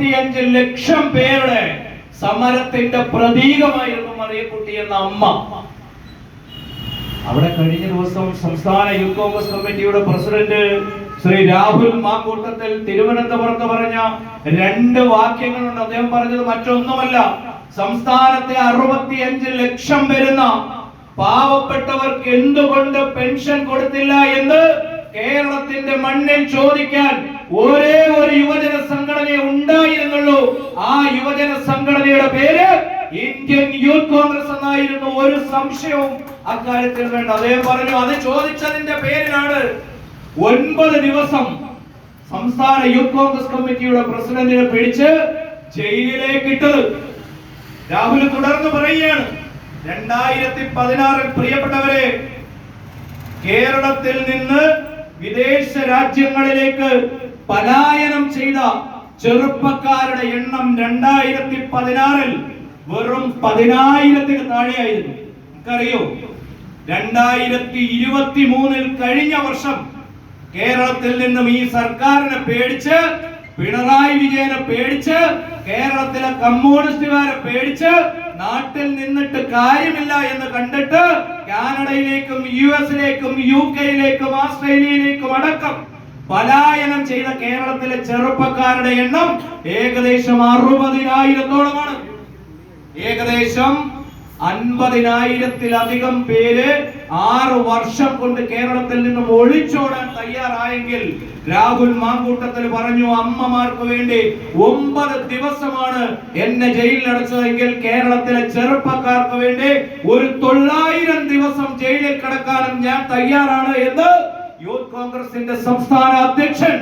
അറുപത്തിയഞ്ച് ലക്ഷം പേരുടെ സമരത്തിന്റെ പ്രതീകമായിരുന്നു മറിയക്കുട്ടി എന്ന അമ്മ. അവിടെ കഴിഞ്ഞ ദിവസം സംസ്ഥാന യൂത്ത് കോൺഗ്രസ് കമ്മിറ്റിയുടെ പ്രസിഡന്റ് ശ്രീ രാഹുൽ മാക്കൂട്ടത്തിൽ തിരുവനന്തപുരത്ത് പറഞ്ഞ രണ്ട് വാക്യങ്ങളുണ്ട്. അദ്ദേഹം പറഞ്ഞത് മറ്റൊന്നുമല്ല. സംസ്ഥാനത്തെ അറുപത്തിയഞ്ച് ലക്ഷം വരുന്ന പാവപ്പെട്ടവർക്ക് എന്തുകൊണ്ട് പെൻഷൻ കൊടുത്തില്ല എന്ന് കേരളത്തിന്റെ മണ്ണിൽ ചോദിക്കാൻ ഒരേ ഒരു യുവജന സംഘടന ഉണ്ടായിരുന്നുള്ളൂ ആ യുവജന സംഘടനയുടെ പേര് ഇന്ത്യൻ യൂത്ത് കോൺഗ്രസ് എന്നായിരുന്നു. ഒരു സംശയവും അക്കാര്യത്തിൽ വേണ്ട. അദ്ദേഹം പറഞ്ഞു അത് ചോദിച്ചതിന്റെ പേരിലാണ് ഒൻപത് ദിവസം സംസ്ഥാന യൂത്ത് കോൺഗ്രസ് കമ്മിറ്റിയുടെ പ്രസിഡന്റിനെ പിടിച്ച് ജയിലിലേക്ക് ഇട്ടത്. രാഹുൽ തുടർന്ന് പറയുകയാണ് രണ്ടായിരത്തി പതിനാറിൽ പ്രിയപ്പെട്ടവരെ കേരളത്തിൽ നിന്ന് വിദേശ രാജ്യങ്ങളിലേക്ക് പലായനം ചെയ്ത ചെറുപ്പക്കാരുടെ എണ്ണം രണ്ടായിരത്തി പതിനാറിൽ വെറും പതിനായിരത്തിന് താഴെയായിരുന്നു. നമുക്കറിയോ രണ്ടായിരത്തി ഇരുപത്തി മൂന്നിൽ കഴിഞ്ഞ വർഷം കേരളത്തിൽ നിന്നും ഈ സർക്കാരിനെ പേടിച്ച് പിണറായി വിജയനെ പേടിച്ച് കേരളത്തിലെ കമ്മ്യൂണിസ്റ്റുകാരെ പേടിച്ച് നാട്ടിൽ നിന്നിട്ട് കാര്യമില്ല എന്ന് കണ്ടിട്ട് കാനഡയിലേക്കും യു എസിലേക്കും യു കെയിലേക്കും ഓസ്ട്രേലിയയിലേക്കും അടക്കം പലായനം ചെയ്ത കേരളത്തിലെ ചെറുപ്പക്കാരുടെ എണ്ണം ഏകദേശം അറുപതിനായിരത്തോളമാണ്. ഏകദേശം അൻപതിനായിരത്തിലധികം പേര് ആറ് വർഷം കൊണ്ട് കേരളത്തിൽ നിന്നും ഒളിച്ചോടാൻ തയ്യാറായെങ്കിൽ രാഹുൽ മാങ്കൂട്ടത്തിൽ പറഞ്ഞു അമ്മമാർക്ക് വേണ്ടി ഒമ്പത് ദിവസമാണ് എന്നെ ജയിലിൽ അടച്ചതെങ്കിൽ കേരളത്തിലെ ചെറുപ്പക്കാർക്ക് വേണ്ടി ഒരു തൊള്ളായിരം ദിവസം ജയിലിൽ കിടക്കാനും ഞാൻ തയ്യാറാണ് എന്ന് യൂത്ത് കോൺഗ്രസിന്റെ സംസ്ഥാന അധ്യക്ഷൻ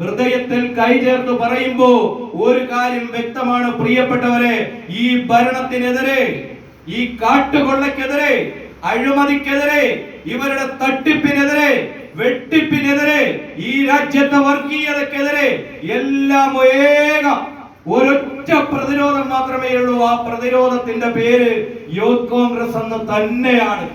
ഹൃദയത്തിൽ കൈചേർത്ത് പറയുമ്പോ ഒരു കാര്യം വ്യക്തമാണ് പ്രിയപ്പെട്ടവരെ ഈ ഭരണത്തിനെതിരെ ഈ കാട്ടുകൊള്ളക്കെതിരെ അഴിമതിക്കെതിരെ ഇവരുടെ തട്ടിപ്പിനെതിരെ വെട്ടിപ്പിനെതിരെ ഈ രാജ്യത്തെ വർഗീയതക്കെതിരെ എല്ലാം ഏക ഒരൊറ്റ പ്രതിരോധം മാത്രമേ ഉള്ളൂ. ആ പ്രതിരോധത്തിന്റെ പേര് യൂത്ത് കോൺഗ്രസ് എന്ന് തന്നെയാണ്.